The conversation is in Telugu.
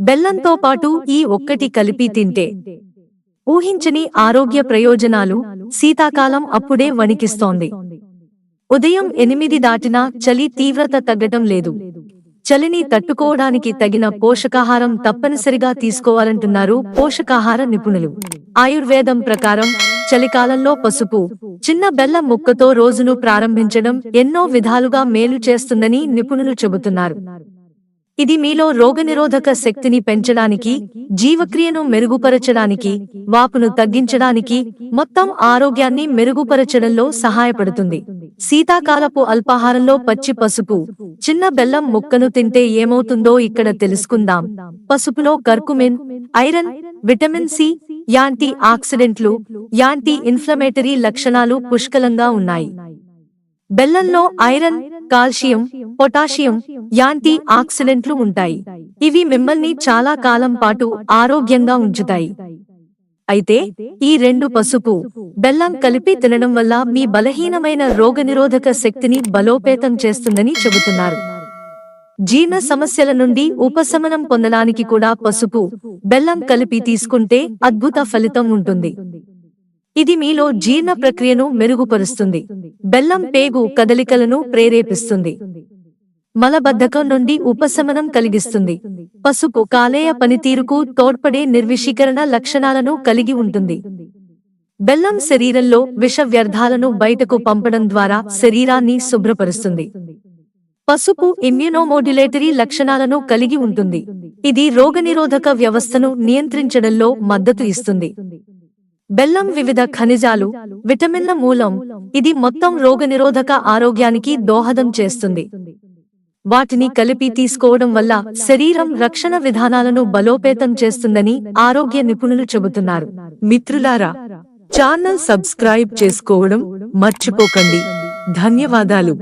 బెల్లంతో పాటు ఈ ఒక్కటి కలిపి తింటే ఊహించని ఆరోగ్య ప్రయోజనాలు శీతాకాలం అప్పుడే వణికిస్తోంది. ఉదయం ఎనిమిది దాటినా చలి తీవ్రత తగ్గటం లేదు. చలిని తట్టుకోవడానికి తగిన పోషకాహారం తప్పనిసరిగా తీసుకోవాలంటున్నారు పోషకాహార నిపుణులు. ఆయుర్వేదం ప్రకారం చలికాలంలో పసుపు చిన్న బెల్లం ముక్కతో రోజును ప్రారంభించడం ఎన్నో విధాలుగా మేలు చేస్తుందని నిపుణులు చెబుతున్నారు. ఇది మీలో రోగనిరోధక శక్తిని పెంచడానికి జీవక్రియను మెరుగుపరచడానికి వాపును తగ్గించడానికి మొత్తం ఆరోగ్యాన్ని మెరుగుపరచడంలో సహాయపడుతుంది. శీతాకాలపు అల్పాహారంలో పచ్చి పసుపు చిన్న బెల్లం ముక్కను తింటే ఏమవుతుందో ఇక్కడ తెలుసుకుందాం. పసుపులో curcumin iron vitamin C anti ఆక్సిడెంట్లు యాంటీ ఇన్ఫ్లమేటరీ లక్షణాలు పుష్కలంగా ఉన్నాయి. బెల్లంలో ఐరన్ కాల్షియం పొటాషియం యాంటీ ఆక్సిడెంట్లు ఉంటాయి. ఇవి మిమ్మల్ని చాలా కాలం పాటు ఆరోగ్యంగా ఉంచుతాయి. అయితే ఈ రెండు పసుపు బెల్లం కలిపి తినడం వల్ల మీ బలహీనమైన రోగనిరోధక శక్తిని బలోపేతం చేస్తుందని చెబుతున్నారు. జీర్ణ సమస్యల నుండి ఉపశమనం పొందడానికి కూడా పసుపు బెల్లం కలిపి తీసుకుంటే అద్భుత ఫలితం ఉంటుంది. ఇది మీలో జీర్ణ ప్రక్రియను మెరుగుపరుస్తుంది. బెల్లం పేగు కదలికలను ప్రేరేపిస్తుంది. మలబద్ధకం నుండి ఉపశమనం కలిగిస్తుంది. పసుపు కాలేయ పనితీరుకు తోడ్పడే నిర్విషీకరణ లక్షణాలను కలిగి ఉంటుంది. బెల్లం శరీరంలో విష వ్యర్థాలను బయటకు పంపడం ద్వారా శరీరాన్ని శుభ్రపరుస్తుంది. పసుపు ఇమ్యునోమోడ్యులేటరీ లక్షణాలను కలిగి ఉంటుంది. ఇది రోగనిరోధక వ్యవస్థను నియంత్రించడంలో మద్దతు ఇస్తుంది. బెల్లం వివిధ ఖనిజాలు విటమిన్ల మూలం ఇది మొత్తం రోగనిరోధక ఆరోగ్యానికి దోహదం చేస్తుంది. వాటిని కలిపి తీసుకోవడం వల్ల శరీరం రక్షణ విధానాలను బలోపేతం చేస్తుందని ఆరోగ్య నిపుణులు చెబుతున్నారు. మిత్రులారా ఛానల్ సబ్స్క్రైబ్ చేసుకోవడం మర్చిపోకండి. ధన్యవాదాలు.